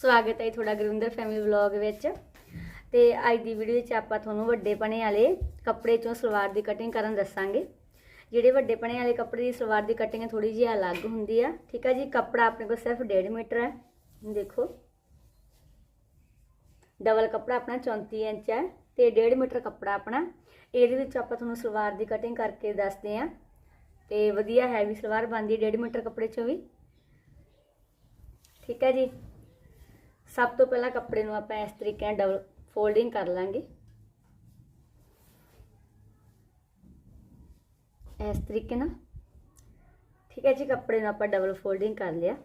ਸਵਾਗਤ ਹੈ ਤੁਹਾਡਾ ਗੁਰਿੰਦਰ ਫੈਮਿਲੀ ਵਲੌਗ ਵਿੱਚ। ਤੇ ਅੱਜ ਦੀ ਵੀਡੀਓ ਵਿੱਚ ਆਪਾਂ ਤੁਹਾਨੂੰ ਵੱਡੇ ਪਣੇ ਵਾਲੇ ਕੱਪੜੇ ਚੋਂ ਸਲਵਾਰ ਦੀ ਕਟਿੰਗ ਕਰਨ ਦੱਸਾਂਗੇ। ਜਿਹੜੇ ਵੱਡੇ ਪਣੇ ਵਾਲੇ ਕੱਪੜੇ ਦੀ ਸਲਵਾਰ ਦੀ ਕਟਿੰਗ ਥੋੜੀ ਜਿਹੀ ਅਲੱਗ ਹੁੰਦੀ ਆ। ਠੀਕ ਆ ਜੀ, ਕੱਪੜਾ ਆਪਣੇ ਕੋਲ ਸਿਰਫ 1.5 ਮੀਟਰ ਹੈ। ਦੇਖੋ। ਡਬਲ ਕੱਪੜਾ ਆਪਣਾ 34 ਇੰਚ ਹੈ ਤੇ 1.5 ਮੀਟਰ ਕੱਪੜਾ ਆਪਣਾ। ਇਹਦੇ ਵਿੱਚ ਆਪਾਂ ਤੁਹਾਨੂੰ ਸਲਵਾਰ ਦੀ ਕਟਿੰਗ ਕਰਕੇ ਦੱਸਦੇ ਆ ਤੇ ਵਧੀਆ ਹੈਵੀ ਸਲਵਾਰ ਬਣਦੀ ਹੈ 1.5 ਮੀਟਰ ਕੱਪੜੇ ਚੋਂ ਵੀ। ਠੀਕ ਹੈ ਜੀ। ਸਭ ਤੋਂ ਪਹਿਲਾਂ ਕੱਪੜੇ ਨੂੰ ਆਪਾਂ ਇਸ ਤਰੀਕੇ ਨਾਲ ਡਬਲ ਫੋਲਡਿੰਗ ਕਰ ਲਾਂਗੇ। ਇਸ ਤਰੀਕੇ ਨਾਲ। ਠੀਕ ਹੈ ਜੀ, ਕੱਪੜੇ ਨੂੰ ਆਪਾਂ ਡਬਲ ਫੋਲਡਿੰਗ ਕਰ ਲਿਆ।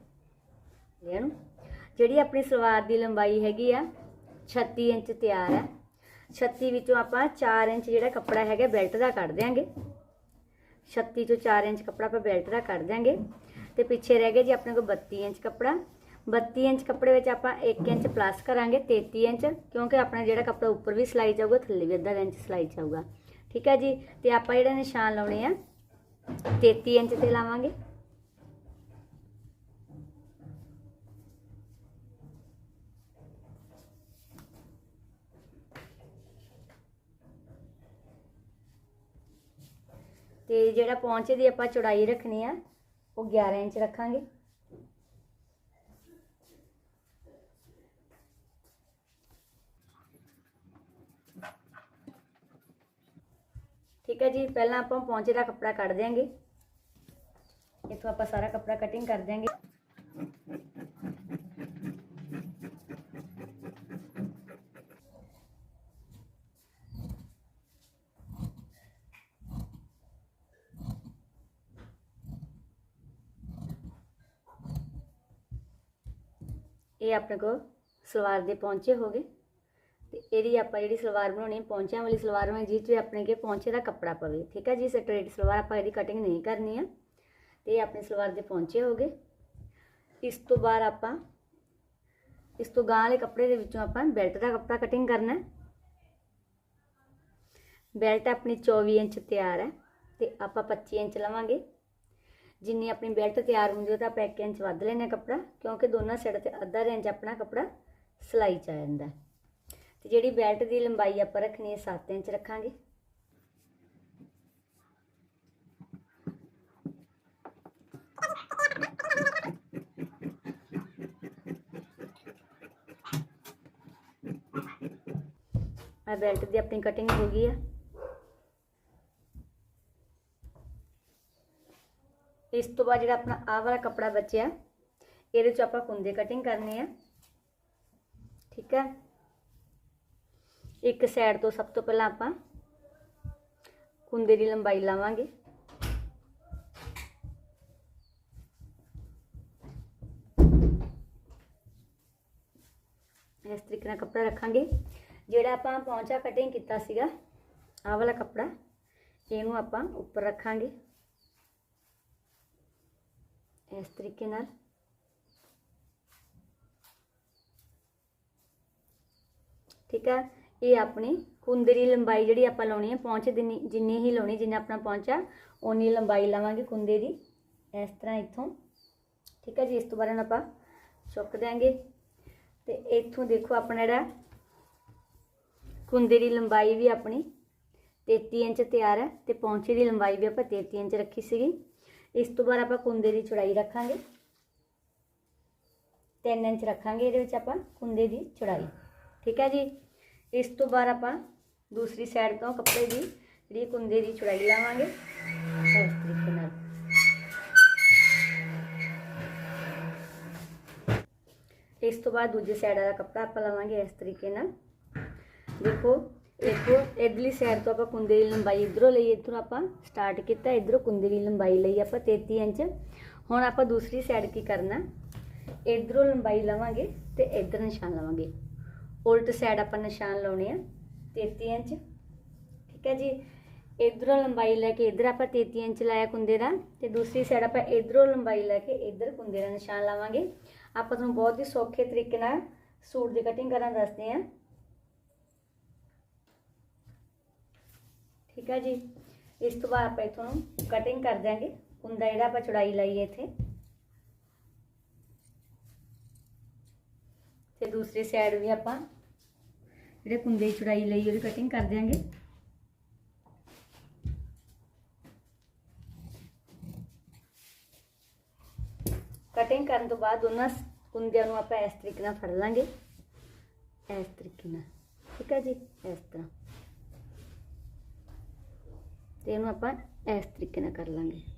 ਇਹਨੂੰ ਜਿਹੜੀ ਆਪਣੀ ਸਲਵਾਰ ਦੀ ਲੰਬਾਈ ਹੈਗੀ ਆ 36 ਇੰਚ ਤਿਆਰ ਹੈ। 36 ਵਿੱਚੋਂ ਆਪਾਂ 4 ਇੰਚ ਜਿਹੜਾ ਕੱਪੜਾ ਹੈਗਾ, ਬੈਲਟ ਦਾ ਕੱਢ ਦਿਆਂਗੇ। 36 ਤੋਂ 4 ਇੰਚ ਕੱਪੜਾ ਆਪਾਂ ਬੈਲਟ ਦਾ ਕੱਢ ਦਿਆਂਗੇ। ਤੇ ਪਿੱਛੇ ਰਹਿ ਗਿਆ ਜੀ ਆਪਣੇ ਕੋਲ 32 ਇੰਚ ਕੱਪੜਾ। 32 ਇੰਚ ਕੱਪੜੇ ਵਿੱਚ ਆਪਾਂ 1 ਇੰਚ ਪਲੱਸ ਕਰਾਂਗੇ 33 ਇੰਚ, ਕਿਉਂਕਿ ਆਪਣਾ ਜਿਹੜਾ ਕੱਪੜਾ ਉੱਪਰ ਵੀ ਸਿਲਾਈ ਜਾਊਗਾ, ਥੱਲੇ ਵੀ ਅੱਧਾ ਇੰਚ ਸਿਲਾਈ ਜਾਊਗਾ। ਠੀਕ ਹੈ ਜੀ? ਤੇ ਆਪਾਂ ਜਿਹੜਾ ਨਿਸ਼ਾਨ ਲਾਉਣੇ ਆ 33 ਇੰਚ ਤੇ ਲਾਵਾਂਗੇ। ਤੇ ਜਿਹੜਾ ਪੌਂਚੇ ਦੀ ਆਪਾਂ ਚੌੜਾਈ ਰੱਖਣੀ ਆ, ਉਹ 11 ਇੰਚ ਰੱਖਾਂਗੇ। ਠੀਕ ਹੈ ਜੀ ਪਹਿਲਾਂ ਆਪਾਂ ਪੌਂਚੇ ਦਾ ਕੱਪੜਾ ਕੱਢ ਦਿਆਂਗੇ ਇੱਥੋਂ ਆਪਾਂ ਸਾਰਾ ਕੱਪੜਾ ਕਟਿੰਗ ਕਰ ਦਿਆਂਗੇ ਇਹ ਆਪਣੇ ਕੋਲ ਸਲਵਾਰ ਦੇ ਪੌਂਚੇ ਹੋ ਗਏ ਤੇ ਇਹਦੀ ਆਪਾਂ ਜਿਹੜੀ ਸਲਵਾਰ ਬਣਾਉਣੀ ਹੈ ਪੌਂਚਿਆਂ ਵਾਲੀ ਸਲਵਾਰ ਬਣਾਉਣੀ ਜਿਸ 'ਚ ਆਪਣੇ ਕੇ ਪੌਂਚੇ ਦਾ ਕੱਪੜਾ ਪਵੇ। ਠੀਕ ਹੈ ਜੀ ਸਟ੍ਰੇਟ ਸਲਵਾਰ ਆਪਾਂ ਇਹਦੀ ਕਟਿੰਗ ਨਹੀਂ ਕਰਨੀ ਹੈ ਤੇ ਇਹ ਆਪਣੀ ਸਲਵਾਰ ਦੇ ਪੌਂਚੇ ਹੋ ਗਏ। ਇਸ ਤੋਂ ਬਾਅਦ ਆਪਾਂ, ਇਸ ਤੋਂ ਗਾਂ ਵਾਲੇ ਕੱਪੜੇ ਦੇ ਵਿੱਚੋਂ ਆਪਾਂ ਬੈਲਟ ਦਾ ਕੱਪੜਾ ਕਟਿੰਗ ਕਰਨਾ ਹੈ। ਬੈਲਟ ਆਪਣੀ 24 ਇੰਚ ਤਿਆਰ ਹੈ ਤੇ ਆਪਾਂ 25 ਇੰਚ ਲਵਾਂਗੇ। ਜਿੰਨੀ ਆਪਣੀ ਬੈਲਟ ਤਿਆਰ ਹੁੰਦੀ ਉਹ ਤਾਂ ਆਪਾਂ 1 ਇੰਚ ਵੱਧ ਲੈਣਾ ਕੱਪੜਾ, ਕਿਉਂਕਿ ਦੋਨਾਂ ਸਾਈਡ ਤੇ ਅੱਧਾ ਇੰਚ ਆਪਣਾ ਕੱਪੜਾ ਸਿਲਾਈ ਚ ਆ ਜਾਂਦਾ ਤੇ ਜਿਹੜੀ ਬੈਲਟ ਦੀ ਲੰਬਾਈ ਆਪਾਂ ਰੱਖਣੀ ਹੈ 7 ਇੰਚ ਰੱਖਾਂਗੇ। ਆ ਬੈਲਟ ਦੀ ਆਪਣੀ ਕਟਿੰਗ ਹੋ ਗਈ ਆ। ਇਸ ਤੋਂ ਬਾਅਦ ਜਿਹੜਾ ਆਪਣਾ ਆਹ ਵਾਲਾ ਕੱਪੜਾ ਬਚਿਆ, ਇਹਦੇ ਚ ਆਪਾਂ ਕੁੰਦੇ ਕਟਿੰਗ ਕਰਨੇ ਆ। ਠੀਕ ਹੈ ਇੱਕ ਸਾਈਡ ਤੋਂ ਸਭ ਤੋਂ ਪਹਿਲਾਂ ਆਪਾਂ ਕੁੰਦੇ ਦੀ ਲੰਬਾਈ ਲਾਵਾਂਗੇ। ਇਸ ਤਰੀਕੇ ਨਾਲ ਕੱਪੜਾ ਰੱਖਾਂਗੇ। ਜਿਹੜਾ ਆਪਾਂ ਪੌਂਚਾ ਕਟਿੰਗ ਕੀਤਾ ਸੀਗਾ, ਆਹ ਵਾਲਾ ਕੱਪੜਾ, ਇਹਨੂੰ ਆਪਾਂ ਉੱਪਰ ਰੱਖਾਂਗੇ। ਇਸ ਤਰੀਕੇ ਨਾਲ। ਠੀਕ ਹੈ ਇਹ ਆਪਣੀ ਕੁੰਦਰੀ ਲੰਬਾਈ ਜਿਹੜੀ ਆਪਾਂ ਲਾਉਣੀ ਹੈ ਪਹੁੰਚ ਜਿੰਨੀ ਜਿੰਨੀ ਹੀ ਲਾਉਣੀ, ਜਿੰਨਾ ਆਪਣਾ ਪਹੁੰਚਾ ਓਨੀ ਲੰਬਾਈ ਲਾਵਾਂਗੇ ਕੁੰਦੇ ਦੀ। ਇਸ ਤਰ੍ਹਾਂ ਇੱਥੋਂ। ਠੀਕ ਹੈ ਜੀ, ਇਸ ਤੋਂ ਬਾਅਦ ਆਪਾਂ ਚੁੱਕ ਦਿਆਂਗੇ। ਤੇ ਇੱਥੋਂ ਦੇਖੋ ਆਪਣਾ ਜਿਹੜਾ ਕੁੰਦੇ ਦੀ ਲੰਬਾਈ ਵੀ ਆਪਣੀ 33 ਇੰਚ ਤਿਆਰ ਹੈ ਤੇ ਪੌਂਚੇ ਦੀ ਲੰਬਾਈ ਵੀ ਆਪਾਂ 33 ਇੰਚ ਰੱਖੀ ਸੀਗੀ। ਇਸ ਤੋਂ ਬਾਅਦ ਆਪਾਂ ਕੁੰਦੇ ਦੀ ਚੌੜਾਈ ਰੱਖਾਂਗੇ। 3 ਇੰਚ ਰੱਖਾਂਗੇ ਇਹਦੇ ਵਿੱਚ ਆਪਾਂ ਕੁੰਦੇ ਦੀ ਚੌੜਾਈ। ਠੀਕ ਹੈ ਜੀ? ਇਸ ਤੋਂ ਬਾਅਦ ਆਪਾਂ ਦੂਸਰੀ ਸਾਈਡ ਤੋਂ ਕੱਪੜੇ ਦੀ ਜਿਹੜੀ ਕੁੰਦੇ ਦੀ ਚੌੜਾਈ ਲਾਵਾਂਗੇ। ਇਸ ਤਰੀਕੇ ਨਾਲ। ਇਸ ਤੋਂ ਬਾਅਦ ਦੂਜੇ ਸਾਈਡ ਵਾਲਾ ਕੱਪੜਾ ਆਪਾਂ ਲਾਵਾਂਗੇ ਇਸ ਤਰੀਕੇ ਨਾਲ। ਦੇਖੋ ਇੱਥੋਂ ਇਧਰਲੀ ਸਾਈਡ ਤੋਂ ਆਪਾਂ ਕੁੰਦੇ ਦੀ ਲੰਬਾਈ ਇਧਰੋਂ ਲਈ, ਇਧਰੋਂ ਆਪਾਂ ਸਟਾਰਟ ਕੀਤਾ, ਇਧਰੋਂ ਕੁੰਦੇ ਦੀ ਲੰਬਾਈ ਲਈ ਆਪਾਂ 33 ਇੰਚ। ਹੁਣ ਆਪਾਂ ਦੂਸਰੀ ਸਾਈਡ ਕੀ ਕਰਨਾ? ਇਧਰੋਂ ਲੰਬਾਈ ਲਵਾਂਗੇ ਤੇ ਇਧਰ ਨਿਸ਼ਾਨ ਲਵਾਂਗੇ। ਉਲਟ ਸਾਈਡ ਆਪਾਂ ਨਿਸ਼ਾਨ ਲਾਉਣੇ ਆ 33 ਇੰਚ ਠੀਕ ਹੈ ਜੀ? ਇਧਰੋਂ ਲੰਬਾਈ ਲੈ ਕੇ ਇਧਰ ਆਪਾਂ 33 ਇੰਚ ਲਾਇਆ ਕੁੰਦੇ ਦਾ ਤੇ ਦੂਸਰੀ ਸਾਈਡ ਆਪਾਂ ਇਧਰੋਂ ਲੰਬਾਈ ਲੈ ਕੇ ਇਧਰ ਕੁੰਦੇ ਦਾ ਨਿਸ਼ਾਨ ਲਾਵਾਂਗੇ। ਆਪਾਂ ਤੁਹਾਨੂੰ ਬਹੁਤ ਹੀ ਸੌਖੇ ਤਰੀਕੇ ਨਾਲ ਸੂਟ ਦੀ ਕਟਿੰਗ ਕਰਨਾ ਦੱਸਦੇ ਆ ਠੀਕ ਹੈ ਜੀ? ਇਸ ਤੋਂ ਬਾਅਦ ਆਪਾਂ ਇਥੋਂ ਕਟਿੰਗ ਕਰ ਦਿਆਂਗੇ। ਕੁੰਦਾ ਜਿਹੜਾ ਆਪਾਂ ਚੌੜਾਈ ਲਈ ਇੱਥੇ। ਤੇ ਦੂਸਰੀ ਸਾਈਡ ਵੀ ਆਪਾਂ ਜਿਹੜੇ ਕੁੰਦੇ ਦੀ ਚੜਾਈ ਲਈ ਉਹਦੀ ਕਟਿੰਗ ਕਰ ਦਿਆਂਗੇ। ਕਟਿੰਗ ਕਰਨ ਤੋਂ ਬਾਅਦ ਉਹਨਾਂ ਕੁੰਦਿਆਂ ਨੂੰ ਆਪਾਂ ਇਸ ਤਰੀਕੇ ਨਾਲ ਫੜ ਲਾਂਗੇ। ਇਸ ਤਰੀਕੇ ਨਾਲ, ਠੀਕ ਹੈ ਜੀ? ਇਸ ਤਰ੍ਹਾਂ। ਤੇ ਇਹਨੂੰ ਆਪਾਂ ਇਸ ਤਰੀਕੇ ਨਾਲ ਕਰ ਲਾਂਗੇ।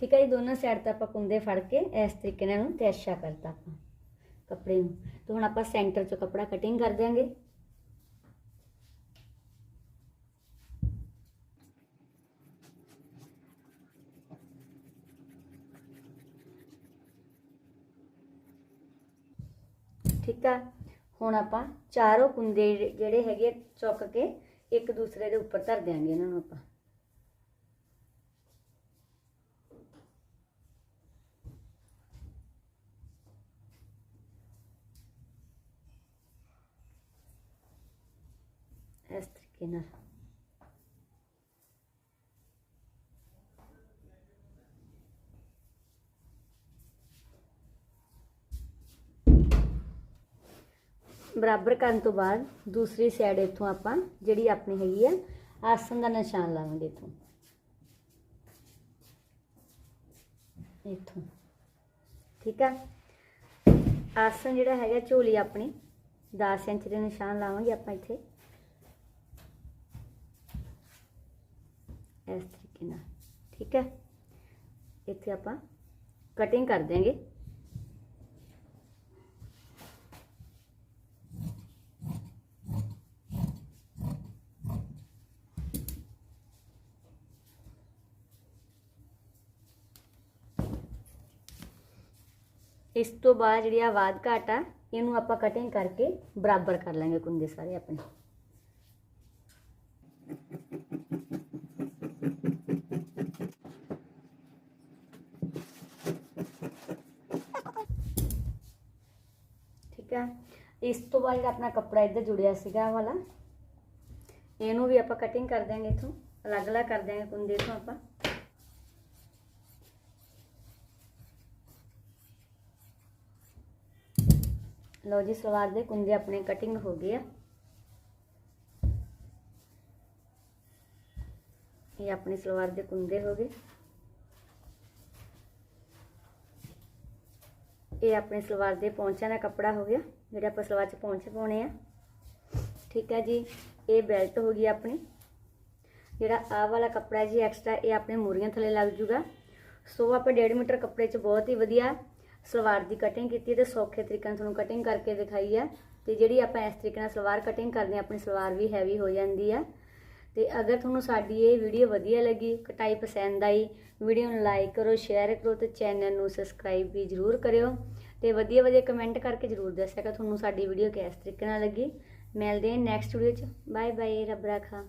ਠੀਕ ਹੈ ਜੀ ਦੋਨੋਂ ਸਾਈਡ ਤੋਂ ਆਪਾਂ ਕੁੰਦੇ ਫੜ ਕੇ ਇਸ ਤਰੀਕੇ ਨਾਲ ਇਹਨੂੰ ਤਿਆਸ਼ਾ ਕਰਤਾ ਆਪਾਂ ਕੱਪੜੇ ਨੂੰ। ਤੇ ਹੁਣ ਆਪਾਂ ਸੈਂਟਰ 'ਚੋਂ ਕੱਪੜਾ ਕਟਿੰਗ ਕਰ ਦਿਆਂਗੇ। ਠੀਕ ਆ ਹੁਣ ਆਪਾਂ ਚਾਰੋਂ ਕੁੰਦੇ ਜਿਹੜੇ- ਜਿਹੜੇ ਹੈਗੇ ਆ, ਚੁੱਕ ਕੇ ਇੱਕ ਦੂਸਰੇ ਦੇ ਉੱਪਰ ਧਰ ਦਿਆਂਗੇ ਇਹਨਾਂ ਨੂੰ ਆਪਾਂ। ਇਸ ਤਰੀਕੇ ਨਾਲ ਬਰਾਬਰ ਕਰਨ ਤੋਂ ਬਾਅਦ ਦੂਸਰੀ ਸਾਈਡ ਇੱਥੋਂ ਆਪਾਂ ਜਿਹੜੀ ਆਪਣੀ ਹੈਗੀ ਆ ਆਸਨ ਦਾ ਨਿਸ਼ਾਨ ਲਾਵਾਂਗੇ ਇੱਥੋਂ। ਇੱਥੋਂ। ਠੀਕ ਆ? ਆਸਨ ਜਿਹੜਾ ਹੈਗਾ ਝੋਲੀ ਆਪਣੀ 10 ਇੰਚ ਦੇ ਨਿਸ਼ਾਨ ਲਾਵਾਂਗੇ ਆਪਾਂ ਇੱਥੇ। ਇਸ ਤਰੀਕੇ ਨਾਲ, ਠੀਕ ਹੈ? ਇੱਥੇ ਆਪਾਂ ਕਟਿੰਗ ਕਰ ਦਿਆਂਗੇ। ਇਸ ਤੋਂ ਬਾਅਦ ਜਿਹੜੀ ਆ ਵਾਦ ਘਾਟ ਆ, ਇਹਨੂੰ ਆਪਾਂ ਕਟਿੰਗ ਕਰਕੇ ਬਰਾਬਰ ਕਰ ਲਾਂਗੇ ਕੁੰਦੇ ਸਾਰੇ ਆਪਣੇ। ਠੀਕ ਹੈ। ਇਸ ਤੋਂ ਬਾਅਦ ਜਿਹੜਾ ਆਪਣਾ ਕੱਪੜਾ ਇੱਧਰ ਜੁੜਿਆ ਸੀਗਾ ਆਹ ਵਾਲਾ, ਇਹਨੂੰ ਵੀ ਆਪਾਂ ਕਟਿੰਗ ਕਰ ਦਿਆਂਗੇ ਇਥੋਂ, ਅਲੱਗ-ਅਲੱਗ ਕਰ ਦਿਆਂਗੇ ਕੁੰਦੇ ਤੋਂ ਆਪਾਂ। ਲਓ ਜੀ, ਸਲਵਾਰ ਦੇ ਕੁੰਦੇ ਆਪਣੇ ਕਟਿੰਗ ਹੋ ਗਏ ਆ। ਇਹ ਆਪਣੀ ਸਲਵਾਰ ਦੇ ਕੁੰਦੇ ਹੋ ਗਏ। ਇਹ ਆਪਣੇ ਸਲਵਾਰ ਦੇ ਪੌਂਚਿਆਂ ਦਾ ਕੱਪੜਾ ਹੋ ਗਿਆ, ਜਿਹੜੇ ਆਪਾਂ ਸਲਵਾਰ 'ਚ ਪੌਂਚੇ ਪਾਉਣੇ ਆ। ਠੀਕ ਹੈ ਜੀ, ਇਹ ਬੈਲਟ ਹੋ ਗਈ ਆਪਣੀ। ਜਿਹੜਾ ਆਹ ਵਾਲਾ ਕੱਪੜਾ ਜੀ ਐਕਸਟਰਾ ਇਹ ਆਪਣੇ ਮੂਰੀਆਂ ਥੱਲੇ ਲੱਗ ਜੂਗਾ। ਸੋ ਆਪਾਂ 1.5 ਮੀਟਰ ਕੱਪੜੇ 'ਚ ਬਹੁਤ ਹੀ ਵਧੀਆ ਸਲਵਾਰ ਦੀ ਕਟਿੰਗ ਕੀਤੀ ਤੇ ਸੌਖੇ ਤਰੀਕੇ ਨਾਲ ਤੁਹਾਨੂੰ ਕਟਿੰਗ ਕਰਕੇ ਦਿਖਾਈ ਆ। ਤੇ ਜਿਹੜੀ ਆਪਾਂ ਇਸ ਤਰੀਕੇ ਨਾਲ ਸਲਵਾਰ ਕਟਿੰਗ ਕਰਦੇ ਹਾਂ ਆਪਣੀ ਸਲਵਾਰ ਵੀ ਹੈਵੀ ਹੋ ਜਾਂਦੀ ਆ। ਤੇ ਅਗਰ ਤੁਹਾਨੂੰ ਸਾਡੀ ਇਹ ਵੀਡੀਓ ਵਧੀਆ ਲੱਗੀ, ਕਟਾਈ ਪਸੰਦ ਆਈ, ਵੀਡੀਓ ਨੂੰ ਲਾਈਕ ਕਰੋ ਸ਼ੇਅਰ ਕਰੋ ਤੇ ਚੈਨਲ ਨੂੰ ਸਬਸਕ੍ਰਾਈਬ ਵੀ ਜਰੂਰ ਕਰਿਓ। ਤੇ ਵਧੀਆ ਵਧੀਆ ਕਮੈਂਟ ਕਰਕੇ ਜਰੂਰ ਦੱਸਿਆ ਕਿ ਤੁਹਾਨੂੰ ਸਾਡੀ ਵੀਡੀਓ ਕਿਸ ਤਰੀਕੇ ਨਾਲ ਲੱਗੀ। ਮਿਲਦੇ ਹਾਂ ਨੈਕਸਟ ਵੀਡੀਓ 'ਚ। ਬਾਏ ਬਾਏ ਰੱਬ ਰਾਖਾ।